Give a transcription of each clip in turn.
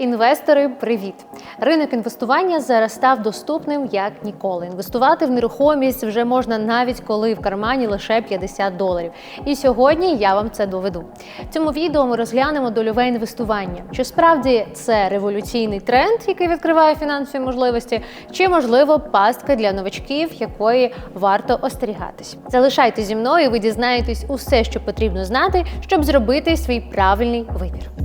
Інвестори, привіт! Ринок інвестування зараз став доступним як ніколи. Інвестувати в нерухомість вже можна навіть коли в кармані лише 50 доларів. І сьогодні я вам це доведу. В цьому відео ми розглянемо дольове інвестування. Чи справді це революційний тренд, який відкриває фінансові можливості, чи можливо пастка для новачків, якої варто остерігатись. Залишайтесь зі мною, і ви дізнаєтесь усе, що потрібно знати, щоб зробити свій правильний вибір.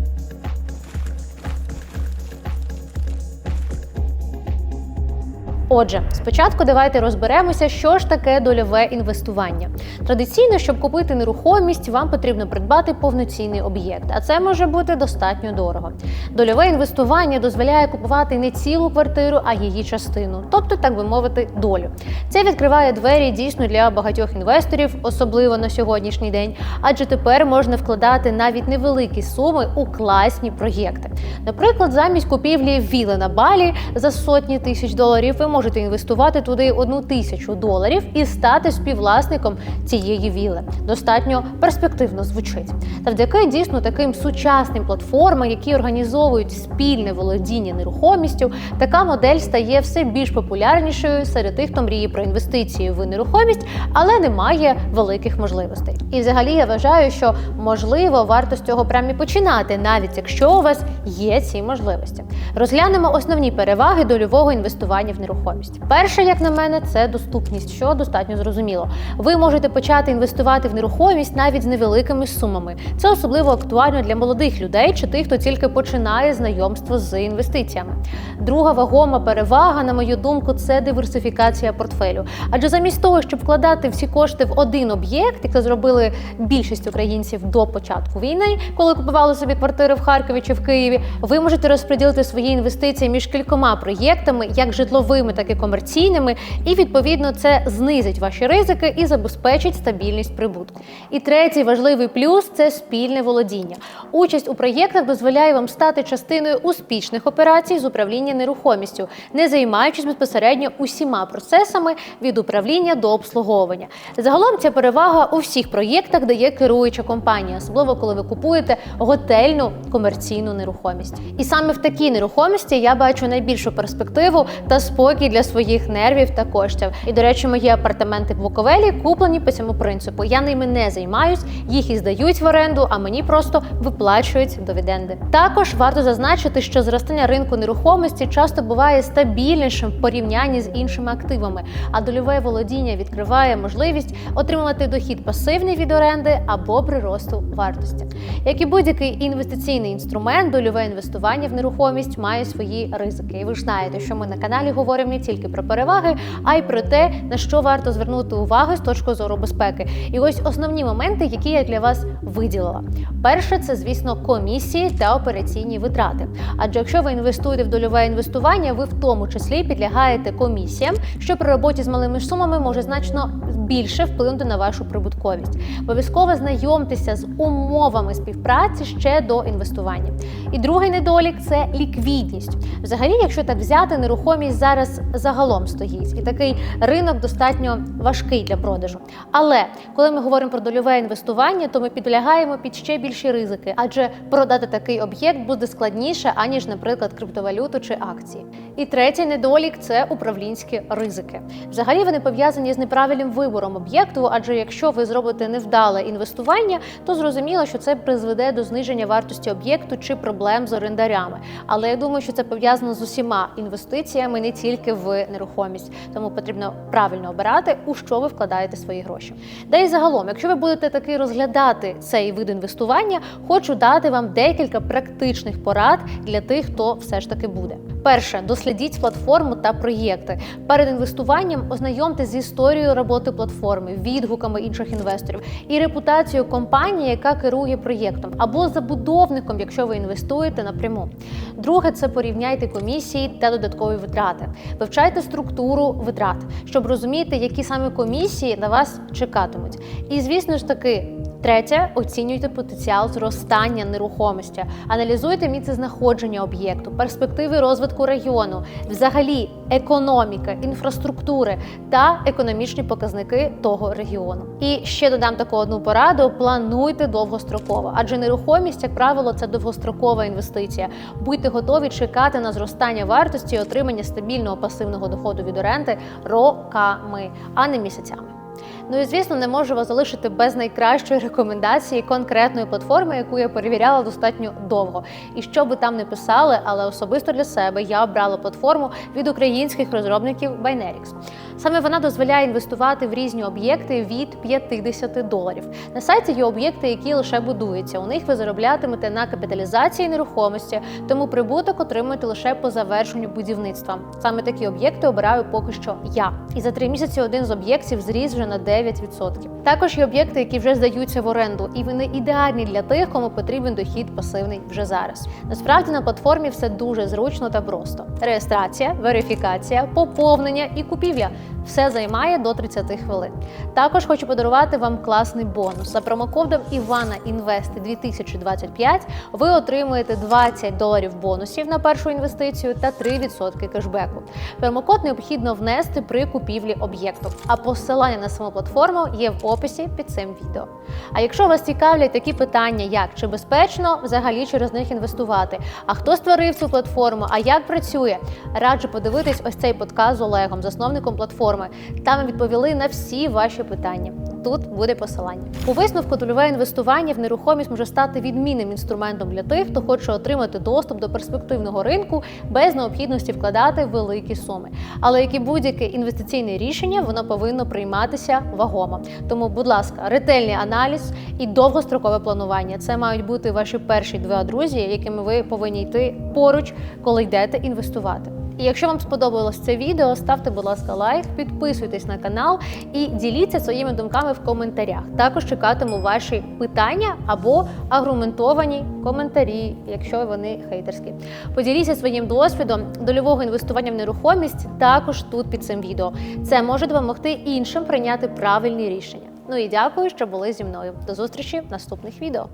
Отже, спочатку давайте розберемося, що ж таке дольове інвестування. Традиційно, щоб купити нерухомість, вам потрібно придбати повноцінний об'єкт, а це може бути достатньо дорого. Дольове інвестування дозволяє купувати не цілу квартиру, а її частину, тобто, так би мовити, долю. Це відкриває двері дійсно для багатьох інвесторів, особливо на сьогоднішній день, адже тепер можна вкладати навіть невеликі суми у класні проєкти. Наприклад, замість купівлі віли на балі за сотні тисяч доларів ви можете інвестувати туди одну тисячу доларів і стати співвласником цієї віли. Достатньо перспективно звучить. Завдяки дійсно таким сучасним платформам, які організовують спільне володіння нерухомістю, така модель стає все більш популярнішою серед тих, хто мріє про інвестиції в нерухомість, але не має великих можливостей. І взагалі я вважаю, що можливо варто з цього прямо і починати, навіть якщо у вас є ці можливості. Розглянемо основні переваги дольового інвестування в нерухомість. Перше, як на мене, це доступність, що достатньо зрозуміло. Ви можете почати інвестувати в нерухомість навіть з невеликими сумами. Це особливо актуально для молодих людей чи тих, хто тільки починає знайомство з інвестиціями. Друга вагома перевага, на мою думку, це диверсифікація портфелю. Адже замість того, щоб вкладати всі кошти в один об'єкт, як це зробили більшість українців до початку війни, коли купували собі квартири в Харкові чи в Києві, ви можете розподілити свої інвестиції між кількома проєктами, як житловими, так і комерційними, і відповідно це знизить ваші ризики і забезпечить стабільність прибутку. І третій важливий плюс це спільне володіння. Участь у проєктах дозволяє вам стати частиною успішних операцій з управління нерухомістю, не займаючись безпосередньо усіма процесами від управління до обслуговування. Загалом ця перевага у всіх проєктах дає керуюча компанія, особливо коли ви купуєте готельну комерційну нерухомість. І саме в такій нерухомості я бачу найбільшу перспективу та спокій для своїх нервів та коштів. І, до речі, мої апартаменти в Буковелі куплені по цьому принципу. Я ними не займаюсь, їх і здають в оренду, а мені просто виплачують дивіденди. Також варто зазначити, що зростання ринку нерухомості часто буває стабільнішим в порівнянні з іншими активами, а дольове володіння відкриває можливість отримувати дохід пасивний від оренди або приросту вартості. Як і будь-який інвестиційний інструмент, дольове інвестування в нерухомість має свої ризики. І ви ж знаєте, що ми на каналі говоримо не тільки про переваги, а й про те, на що варто звернути увагу з точки зору безпеки. І ось основні моменти, які я для вас виділила. Перше, це звісно комісії та операційні витрати. Адже якщо ви інвестуєте в дольове інвестування, ви в тому числі підлягаєте комісіям, що при роботі з малими сумами може значно більше вплинути на вашу прибутковість. Обов'язково знайомтеся з умовами співпраці ще до інвестування. І другий недолік це ліквідність. Взагалі, якщо так взяти, нерухомість зараз загалом стоїть, і такий ринок достатньо важкий для продажу. Але коли ми говоримо про дольове інвестування, то ми підлягаємо під ще більші ризики, адже продати такий об'єкт буде складніше, аніж, наприклад, криптовалюту чи акції. І третій недолік це управлінські ризики. Взагалі вони пов'язані з неправильним вибором об'єкту, адже якщо ви зробите невдале інвестування, то зрозуміло, що це призведе до зниження вартості об'єкту чи проблем з орендарями. Але я думаю, що це пов'язано з усіма інвестиціями, не тільки в нерухомість. Тому потрібно правильно обирати, у що ви вкладаєте свої гроші. Да і загалом, якщо ви будете таки розглядати цей вид інвестування, хочу дати вам декілька практичних порад для тих, хто все ж таки буде. Перше, дослідіть платформу та проєкти. Перед інвестуванням ознайомтесь з історією роботи платформи, відгуками інших інвесторів і репутацією компанії, яка керує проєктом, або забудовником, якщо ви інвестуєте напряму. Друге, це порівняйте комісії та додаткові витрати. Вивчайте структуру витрат, щоб розуміти, які саме комісії на вас чекатимуть. І звісно ж таки. Третє, оцінюйте потенціал зростання нерухомості, аналізуйте місцезнаходження об'єкту, перспективи розвитку району, взагалі економіки, інфраструктури та економічні показники того регіону. І ще додам таку одну пораду: плануйте довгостроково, адже нерухомість, як правило, це довгострокова інвестиція. Будьте готові чекати на зростання вартості і отримання стабільного пасивного доходу від оренди роками, а не місяцями. Ну і звісно, не можу вас залишити без найкращої рекомендації конкретної платформи, яку я перевіряла достатньо довго. І що би там не писали, але особисто для себе я обрала платформу від українських розробників Binerix. Саме вона дозволяє інвестувати в різні об'єкти від 50 доларів. На сайті є об'єкти, які лише будуються. У них ви зароблятимете на капіталізації нерухомості, тому прибуток отримуєте лише по завершенню будівництва. Саме такі об'єкти обираю поки що я. І за три місяці один з об'єктів зріс вже на 9%. Також є об'єкти, які вже здаються в оренду, і вони ідеальні для тих, кому потрібен дохід пасивний вже зараз. Насправді на платформі все дуже зручно та просто: реєстрація, верифікація, поповнення і купівля. Все займає до 30 хвилин. Також хочу подарувати вам класний бонус. За промокодом Івана Інвести 2025 ви отримуєте 20 доларів бонусів на першу інвестицію та 3% кешбеку. Промокод необхідно внести при купівлі об'єкту. А посилання на саму платформу є в описі під цим відео. А якщо вас цікавлять такі питання, як чи безпечно взагалі через них інвестувати, а хто створив цю платформу, а як працює, раджу подивитись ось цей подкаст з Олегом, засновником платформи. Там ми відповіли на всі ваші питання. Тут буде посилання. У висновку дольове інвестування в нерухомість може стати відмінним інструментом для тих, хто хоче отримати доступ до перспективного ринку без необхідності вкладати великі суми. Але як і будь-яке інвестиційне рішення, воно повинно прийматися вагомо. Тому, будь ласка, ретельний аналіз і довгострокове планування. Це мають бути ваші перші два друзі, якими ви повинні йти поруч, коли йдете інвестувати. І якщо вам сподобалось це відео, ставте, будь ласка, лайк, підписуйтесь на канал і діліться своїми думками в коментарях. Також чекатиму ваші питання або аргументовані коментарі, якщо вони хейтерські. Поділіться своїм досвідом дольового інвестування в нерухомість також тут під цим відео. Це може допомогти іншим прийняти правильні рішення. Ну і дякую, що були зі мною. До зустрічі в наступних відео.